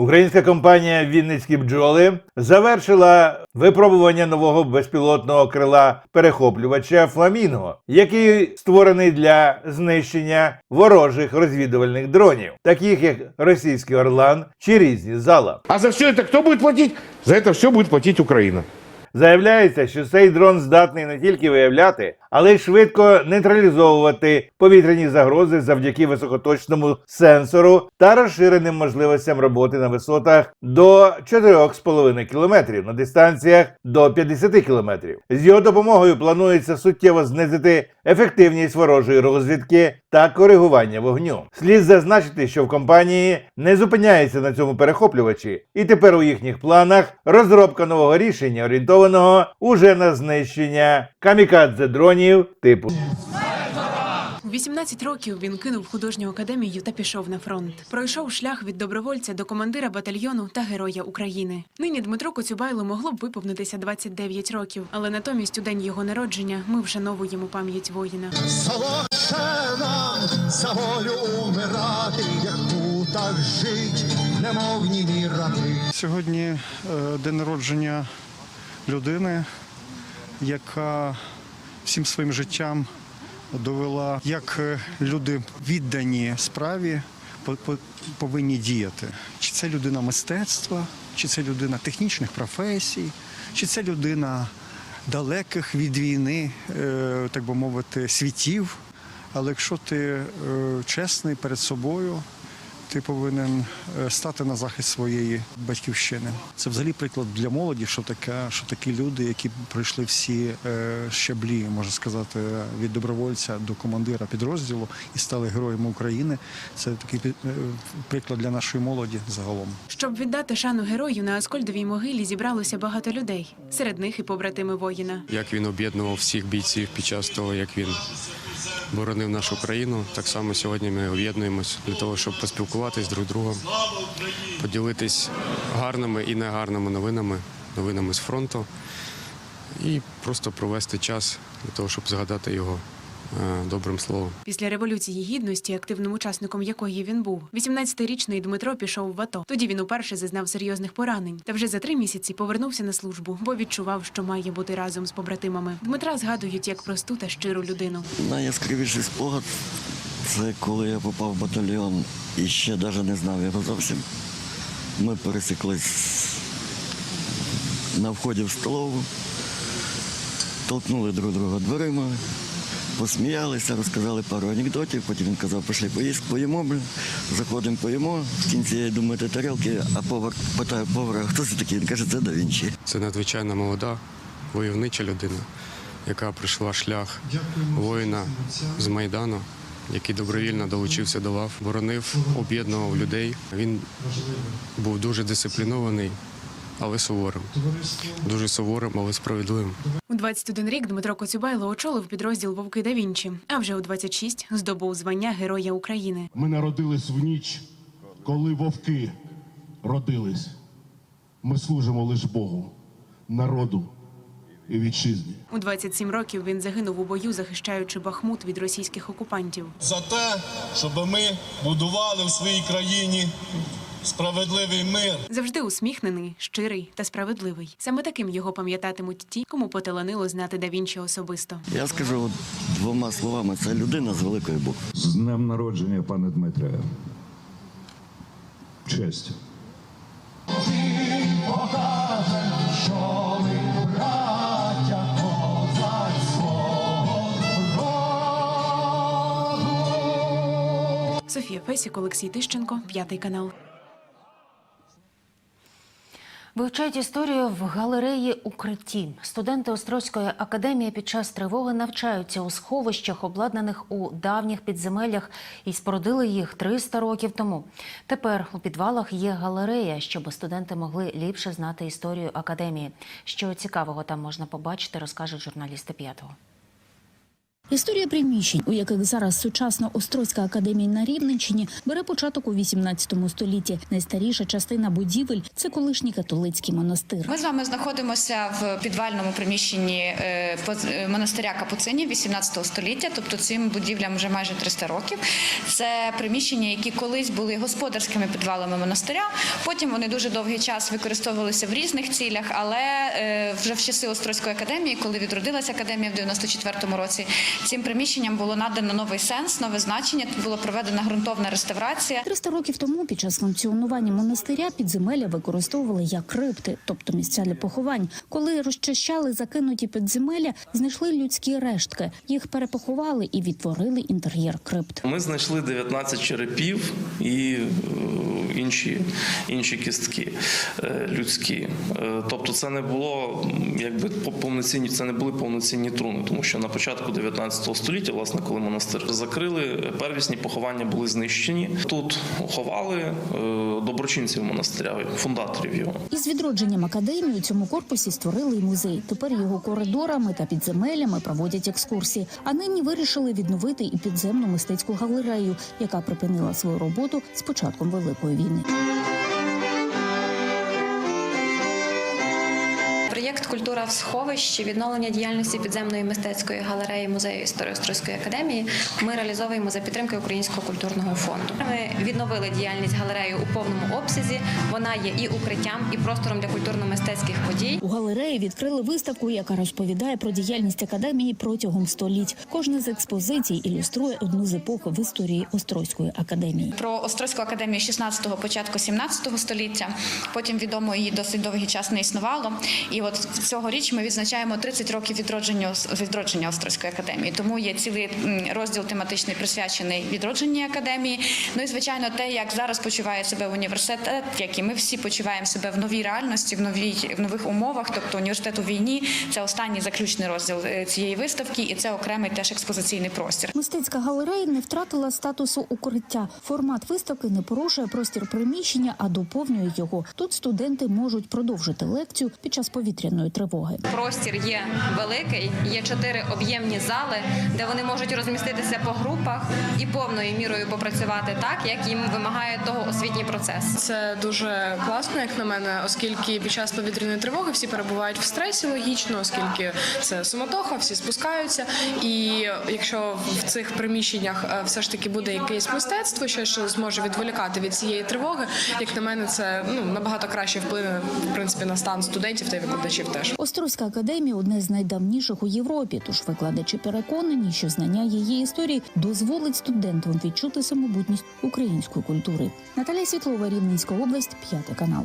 Українська компанія Вінницькі бджоли завершила випробування нового безпілотного крила перехоплювача Фламінго, який створений для знищення ворожих розвідувальних дронів, таких як російський Орлан чи різні зала. А за все це хто буде платити? За це все буде платити Украина. Заявляється, що цей дрон здатний не тільки виявляти, але й швидко нейтралізовувати повітряні загрози завдяки високоточному сенсору та розширеним можливостям роботи на висотах до 4,5 км на дистанціях до 50 км. З його допомогою планується суттєво знизити ефективність ворожої розвідки та коригування вогню. Слід зазначити, що в компанії не зупиняється на цьому перехоплювачі, і тепер у їхніх планах розробка нового рішення, орієнтованого уже на знищення камікадзе дронів типу. У 18 років він кинув художню академію та пішов на фронт. Пройшов шлях від добровольця до командира батальйону та героя України. Нині Дмитро Коцюбайло могло б виповнитися 29 років, але натомість у день його народження ми вшановуємо пам'ять воїна. Солодше нам за волю умирати, як тут так жить, немов німі раби. Сьогодні е, день народження людини, яка всім своїм життям довела, як е, люди віддані справі по- по- повинні діяти. Чи це людина мистецтва, чи це людина технічних професій, чи це людина далеких від війни, е, так би мовити, світів. Але якщо ти е, чесний перед собою, ти повинен е, стати на захист своєї батьківщини. Це взагалі приклад для молоді, що таке, що такі люди, які пройшли всі е, щаблі, можна сказати, від добровольця до командира підрозділу і стали героями України. Це такий е, приклад для нашої молоді загалом. Щоб віддати шану герою на Аскольдовій могилі зібралося багато людей. Серед них і побратими воїна. як він об'єднував всіх бійців під час того, як він боронив нашу країну. Так само сьогодні ми об'єднуємось для того, щоб поспілкуватись друг з другом, поділитись гарними і негарними новинами, новинами з фронту, і просто провести час для того, щоб згадати його добрим словом. Після революції гідності, активним учасником якої він був, 18-річний Дмитро пішов в ато. Тоді він уперше зазнав серйозних поранень. Та вже за три місяці повернувся на службу, бо відчував, що має бути разом з побратимами. Дмитра згадують як просту та щиру людину. Найяскравіший спогад це коли я попав в батальйон і ще навіть не знав його зовсім. Ми пересіклись на вході в столову, толкнули друг друга дверима, посміялися, розказали пару анекдотів, потім він казав, пішли поїсти, поїмо. Заходимо, поїмо. В кінці я думаю, ти тарілки, а повар питає повара, хто це такий? Він каже, це да Вінчі. Це надзвичайно молода, войовнича людина, яка пройшла шлях воїна з Майдану, який добровільно долучився до лав, боронив, об'єднував людей. Він був дуже дисциплінований, але суворим. Дуже суворим, але справедливим. У 21 рік Дмитро Коцюбайло очолив підрозділ Вовки да Вінчі, а вже у 26 здобув звання Героя України. Ми народились в ніч, коли вовки родились. Ми служимо лише Богу, народу і вітчизні. У 27 років він загинув у бою, захищаючи Бахмут від російських окупантів. за те, щоб ми будували в своїй країні справедливий мир. Завжди усміхнений, щирий та справедливий. Саме таким його пам'ятатимуть ті, кому поталанило знати да Вінчі особисто. Я скажу двома словами, це людина з великої букви. З днем народження, пане Дмитре. Честь. Софія Фесік, Олексій Тищенко, п'ятий канал. Вивчають історію в галереї укритті. Студенти Острозької академії під час тривоги навчаються у сховищах, обладнаних у давніх підземеллях, і спорудили їх 300 років тому. Тепер у підвалах є галерея, щоб студенти могли ліпше знати історію академії. Що цікавого там можна побачити, розкажуть журналісти п'ятого. Історія приміщень, у яких зараз сучасна Острозька академія на Рівненщині, бере початок у 18 столітті. Найстаріша частина будівель це колишній католицький монастир. Ми з вами знаходимося в підвальному приміщенні е, е, монастиря Капуцинів 18 століття, тобто цим будівлям вже майже 300 років. Це приміщення, які колись були господарськими підвалами монастиря. Потім вони дуже довгий час використовувалися в різних цілях, але е, вже в часи Острозької академії, коли відродилася академія в 94-му році, цим приміщенням було надано новий сенс, нове значення. Тут була проведена ґрунтовна реставрація. 300 років тому під час функціонування монастиря підземелля використовували як крипти, тобто місця для поховань. Коли розчищали закинуті підземелля, знайшли людські рештки. Їх перепоховали і відтворили інтер'єр крипт. Ми знайшли 19 черепів і е, інші, інші кістки е, людські. Е, Тобто, це не було якби по- повноцінні, це не були повноцінні труни, тому що на початку 19 століття, власне, коли монастир закрили, первісні поховання були знищені. Тут ховали е, доброчинців монастиря, фундаторів його. Із відродженням академії у цьому корпусі створили й музей. Тепер його коридорами та підземеллями проводять екскурсії. А нині вирішили відновити і підземну мистецьку галерею, яка припинила свою роботу з початком великої війни. Культура в сховищі відновлення діяльності підземної мистецької галереї музею історії Острозької академії. Ми реалізовуємо за підтримки Українського культурного фонду. Ми відновили діяльність галереї у повному обсязі. Вона є і укриттям, і простором для культурно-мистецьких подій. У галереї відкрили виставку, яка розповідає про діяльність академії протягом століть. Кожна з експозицій ілюструє одну з епох в історії Острозької академії. Про Острозьку академію 16-го, початку 17-го століття. Потім відомо її досить довгий час не існувало. І от цьогоріч ми відзначаємо 30 років відродження відродження Острозької академії. Тому є цілий розділ тематичний присвячений відродженню академії. Ну і звичайно, те, як зараз почуває себе університет, як і ми всі почуваємо себе в новій реальності, в новій в нових умовах. Тобто університет у війні це останній заключний розділ е, цієї виставки, і це окремий теж експозиційний простір. Мистецька галерея не втратила статусу укриття. Формат виставки не порушує простір приміщення, а доповнює його. Тут студенти можуть продовжити лекцію під час повітряної тривоги. Простір є великий, є чотири об'ємні зали, де вони можуть розміститися по групах і повною мірою попрацювати так, як їм вимагає того освітній процес. Це дуже класно, як на мене, оскільки під час повітряної тривоги всі перебувають в стресі логічно, оскільки це суматоха, всі спускаються. І якщо в цих приміщеннях е, все ж таки буде якесь мистецтво, що що зможе відволікати від цієї тривоги, як на мене, це ну набагато краще вплине в принципі на стан студентів та викладачів теж. Острозька академія одне з найдавніших у Європі. Тож викладачі переконані, що знання її історії дозволить студентам відчути самобутність української культури. Наталія Світлова, Рівненська область, п'ятий канал.